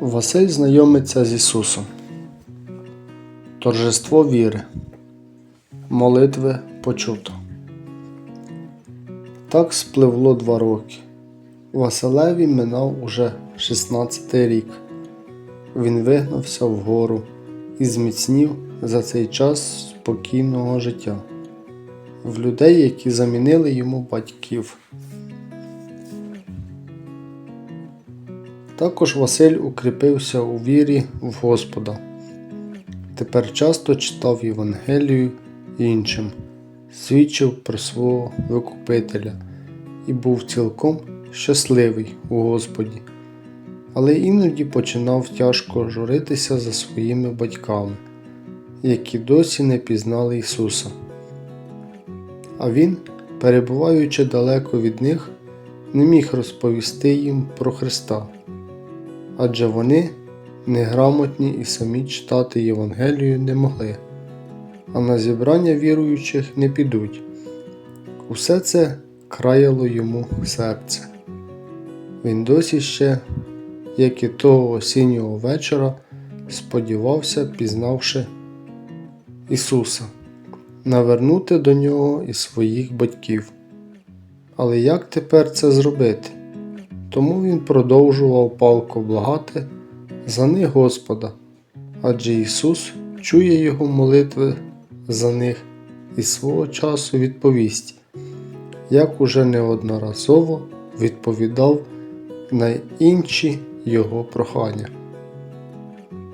Василь знайомиться з Ісусом. Торжество віри. Молитви почуто. Так спливло два роки. Василеві минав уже 16 рік. Він вигнався вгору і зміцнів за цей час спокійного життя в людей, які замінили йому батьків. Також Василь укріпився у вірі в Господа. Тепер часто читав Євангелію іншим, свідчив про свого Викупителя і був цілком щасливий у Господі, але іноді починав тяжко журитися за своїми батьками, які досі не пізнали Ісуса. А він, перебуваючи далеко від них, не міг розповісти їм про Христа адже вони неграмотні і самі читати Євангелію не могли, а на зібрання віруючих не підуть. Усе це краяло йому серце. Він досі ще, як і того осіннього вечора, сподівався, пізнавши Ісуса, навернути до нього і своїх батьків. Але як тепер це зробити? Тому він продовжував палко благати за них Господа, адже Ісус чує його молитви за них і свого часу відповість, як уже неодноразово відповідав на інші його прохання.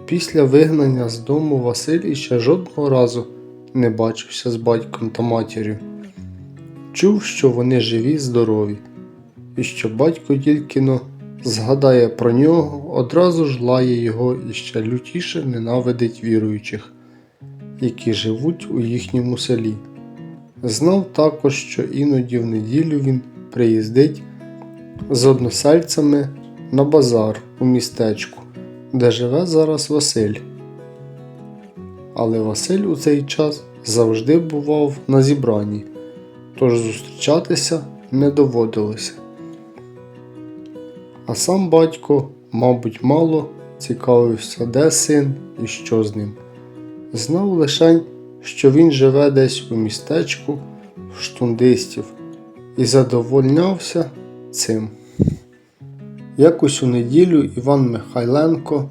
Після вигнання з дому Василь іще жодного разу не бачився з батьком та матір'ю. Чув, що вони живі, здорові і що батько тільки згадає про нього, одразу ж лає його і ще лютіше ненавидить віруючих, які живуть у їхньому селі. Знав також, що іноді в неділю він приїздить з односельцями на базар у містечку, де живе зараз Василь. Але Василь у цей час завжди бував на зібранні, тож зустрічатися не доводилося. А сам батько, мабуть, мало цікавився, де син і що з ним. Знав лише, що він живе десь у містечку штундистів і задовольнявся цим. Якось у неділю Іван Михайленко,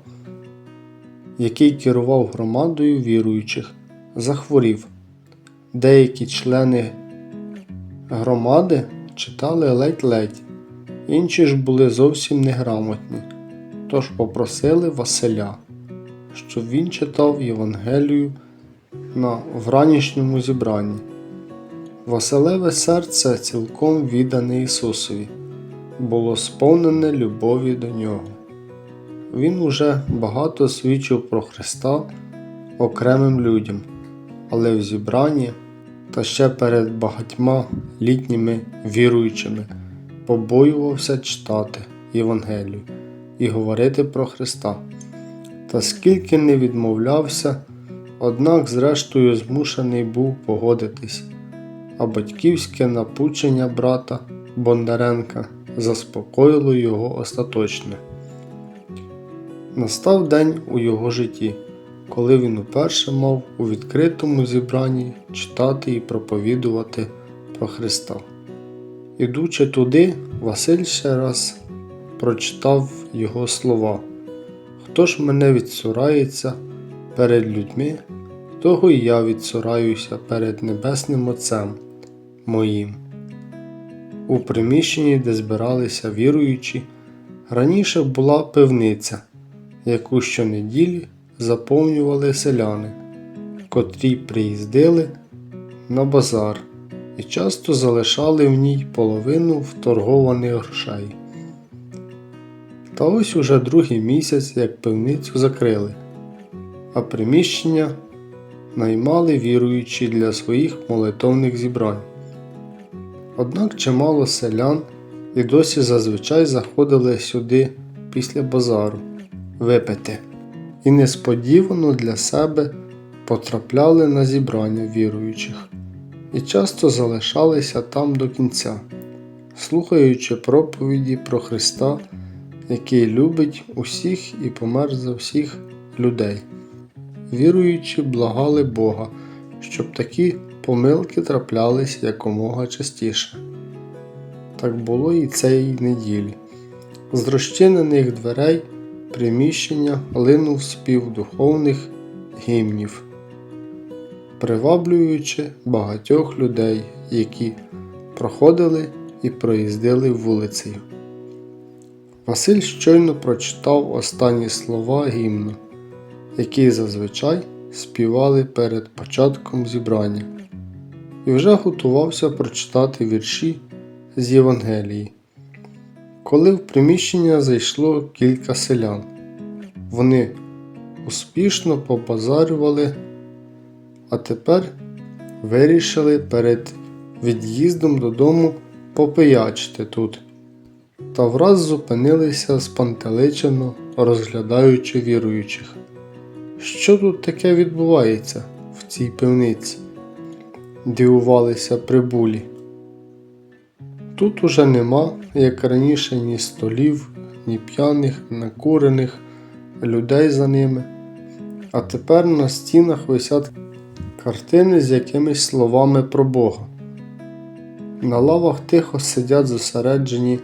який керував громадою віруючих, захворів. Деякі члени громади читали ледь-ледь інші ж були зовсім неграмотні, тож попросили Василя, щоб він читав Євангелію на вранішньому зібранні. Василеве серце цілком віддане Ісусові, було сповнене любові до Нього. Він уже багато свідчив про Христа окремим людям, але в зібранні та ще перед багатьма літніми віруючими побоювався читати Євангелію і говорити про Христа. Та скільки не відмовлявся, однак, зрештою, змушений був погодитись, а батьківське напучення брата Бондаренка заспокоїло його остаточно. Настав день у його житті, коли він уперше мав у відкритому зібранні читати і проповідувати про Христа. Ідучи туди, Василь ще раз прочитав його слова. Хто ж мене відсурається перед людьми, того і я відсураюся перед Небесним Отцем моїм. У приміщенні, де збиралися віруючі, раніше була пивниця, яку щонеділі заповнювали селяни, котрі приїздили на базар і часто залишали в ній половину вторгованих грошей. Та ось уже другий місяць, як пивницю закрили, а приміщення наймали віруючі для своїх молитовних зібрань. Однак чимало селян і досі зазвичай заходили сюди після базару випити, і несподівано для себе потрапляли на зібрання віруючих і часто залишалися там до кінця, слухаючи проповіді про Христа який любить усіх і помер за всіх людей. Віруючи, благали Бога, щоб такі помилки траплялись якомога частіше. Так було і цієї неділі. З розчинених дверей приміщення линув спів духовних гімнів, приваблюючи багатьох людей, які проходили і проїздили вулицею. Василь щойно прочитав останні слова гімну, які зазвичай співали перед початком зібрання, і вже готувався прочитати вірші з Євангелії. Коли в приміщення зайшло кілька селян, вони успішно побазарювали, а тепер вирішили перед від'їздом додому попиячити тут, та враз зупинилися спантеличено, розглядаючи віруючих. Що тут таке відбувається в цій пивниці? Дивувалися прибулі. Тут уже нема, як раніше, ні столів, ні п'яних, накурених людей за ними. А тепер на стінах висять картини з якимись словами про Бога. На лавах тихо сидять зосереджені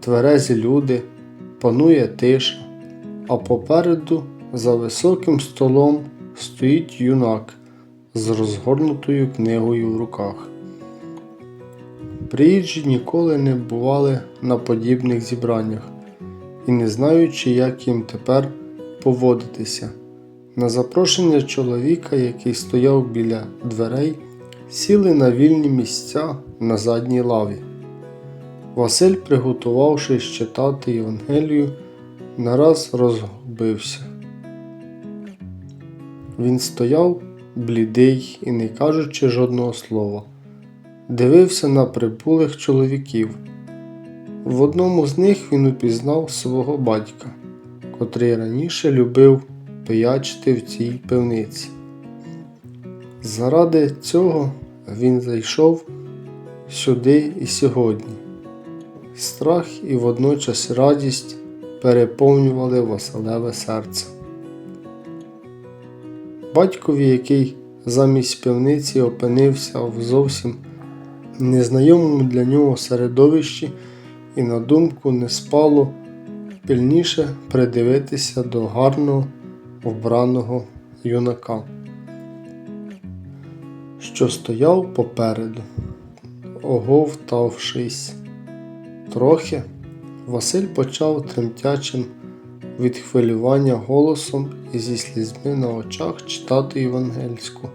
тверезі люди, панує тиша, а попереду за високим столом стоїть юнак з розгорнутою книгою в руках. Приїжджі ніколи не бували на подібних зібраннях і не знаючи, як їм тепер поводитися. На запрошення чоловіка, який стояв біля дверей, сіли на вільні місця на задній лаві. Василь, приготувавшись читати Євангелію, нараз розгубився. Він стояв блідий і, не кажучи жодного слова, дивився на прибулих чоловіків. В одному з них він упізнав свого батька, котрий раніше любив пиячити в цій пивниці. Заради цього він зайшов сюди і сьогодні. Страх і водночас радість переповнювали Василеве серце. Батькові, який замість пивниці опинився в зовсім незнайомому для нього середовищі, і на думку не спало пильніше придивитися до гарного вбраного юнака, що стояв попереду, оговтавшись. Трохи Василь почав тремтячим від хвилювання голосом і зі слізьми на очах читати євангельську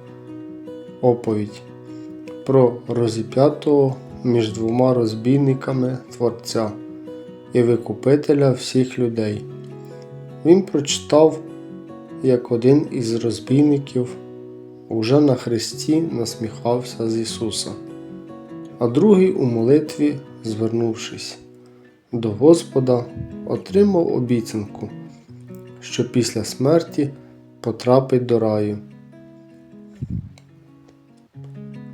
оповідь про розіп'ятого між двома розбійниками Творця і Викупителя всіх людей. Він прочитав, як один із розбійників уже на хресті насміхався з Ісуса, а другий у молитві, звернувшись до Господа, отримав обіцянку, що після смерті потрапить до раю.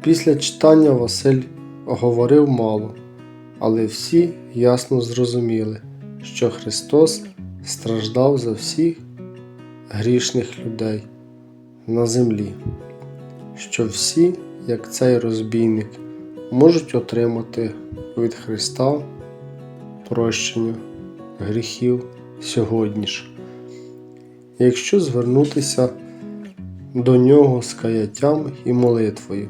Після читання Василь говорив мало, але всі ясно зрозуміли, що Христос страждав за всіх грішних людей на землі, що всі, як цей розбійник, можуть отримати від Христа прощення гріхів сьогодні ж. Якщо звернутися до нього з каяттям і молитвою.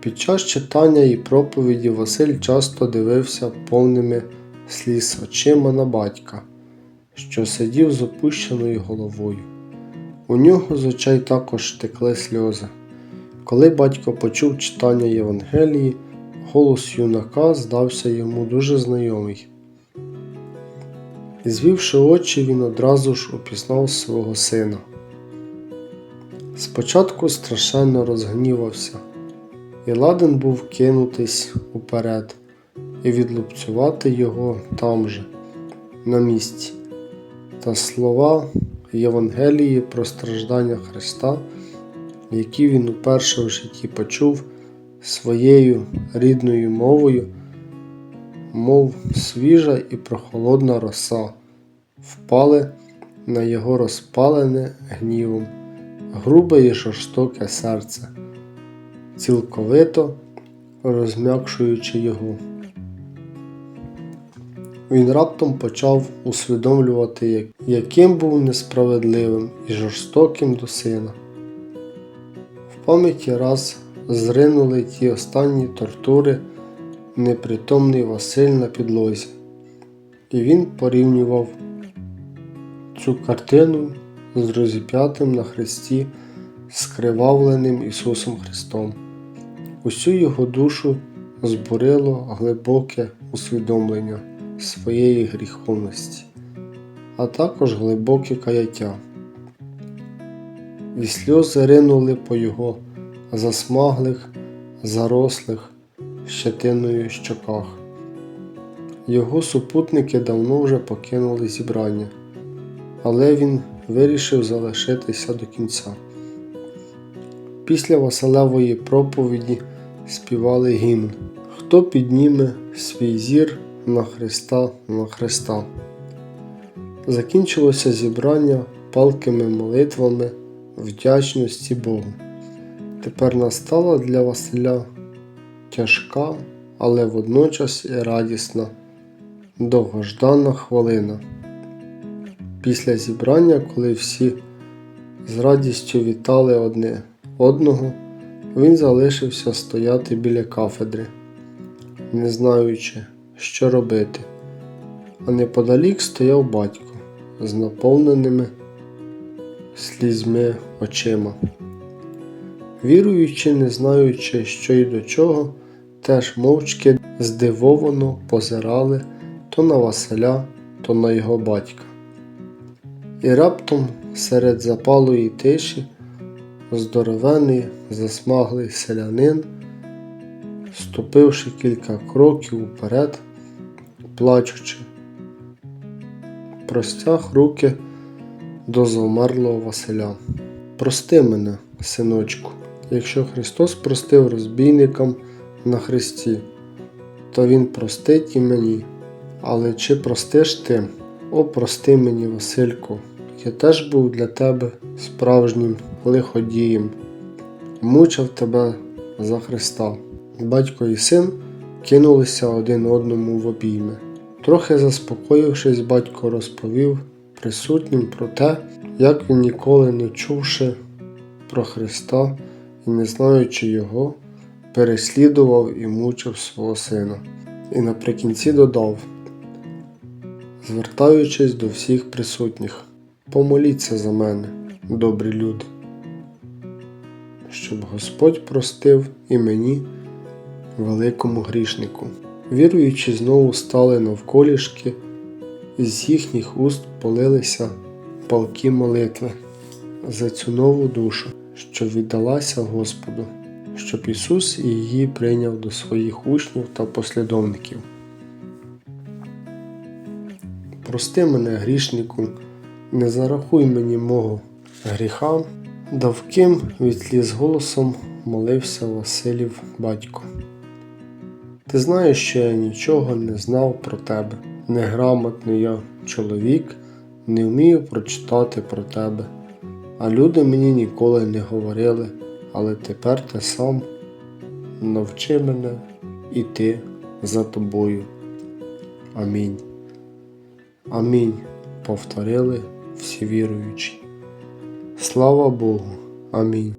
Під час читання і проповіді Василь часто дивився повними сліз очима на батька, що сидів з опущеною головою. У нього з очей також текли сльози. Коли батько почув читання Євангелії, голос юнака здався йому дуже знайомий. І звівши очі, він одразу ж упізнав свого сина. Спочатку страшенно розгнівався і ладен був кинутись уперед і відлупцювати його там же, на місці. Та слова Євангелії про страждання Христа, які він уперше в житті почув своєю рідною мовою, мов свіжа і прохолодна роса, впали на його розпалене гнівом, грубе і жорстоке серце, цілковито розм'якшуючи його. Він раптом почав усвідомлювати, яким був несправедливим і жорстоким до сина. В пам'яті раз зринули ті останні тортури, непритомний Василь на підлозі, і він порівнював цю картину з розіп'ятим на хресті скривавленим Ісусом Христом. Усю його душу збурило глибоке усвідомлення своєї гріховності, а також глибоке каяття. І сльози ринули по його засмаглих, зарослих щетиною щоках. Його супутники давно вже покинули зібрання, але він вирішив залишитися до кінця. Після Василевої проповіді співали гімн Хто підніме свій зір на Христа на Христа. Закінчилося зібрання палкими молитвами вдячності Богу. Тепер настала для Василя тяжка, але водночас і радісна, довгождана хвилина. Після зібрання, коли всі з радістю вітали одне одного, він залишився стояти біля кафедри, не знаючи, що робити. А неподалік стояв батько з наповненими слізьми очима. Віруючи, не знаючи, що й до чого, теж мовчки здивовано позирали то на Василя, то на його батька. І раптом серед запалої тиші здоровений, засмаглий селянин, ступивши кілька кроків уперед, плачучи, простяг руки до завмерлого Василя. Прости мене, синочку, якщо Христос простив розбійникам на Христі, то Він простить і мені. Але чи простиш ти? О, прости мені, Васильку, я теж був для тебе справжнім лиходієм, мучив тебе за Христа. Батько і син кинулися один одному в обійми. Трохи заспокоївшись, батько розповів присутнім про те, як він ніколи не чувши про Христа і не знаючи Його, переслідував і мучив свого сина. І наприкінці додав, звертаючись до всіх присутніх, помоліться за мене, добрі люди, щоб Господь простив і мені, великому грішнику. Віруючи, знову стали навколішки, з їхніх уст полилися палки молитви за цю нову душу, що віддалася Господу, щоб Ісус її прийняв до своїх учнів та послідовників. Прости мене, грішнику, не зарахуй мені мого гріха, давким від з голосом молився Василів батько. Ти знаєш, що я нічого не знав про тебе, неграмотний я чоловік, не вмію прочитати про тебе, а люди мені ніколи не говорили, але тепер ти сам навчи мене іти за тобою. Амінь. Амінь. Повторили всі віруючі. Слава Богу. Амінь.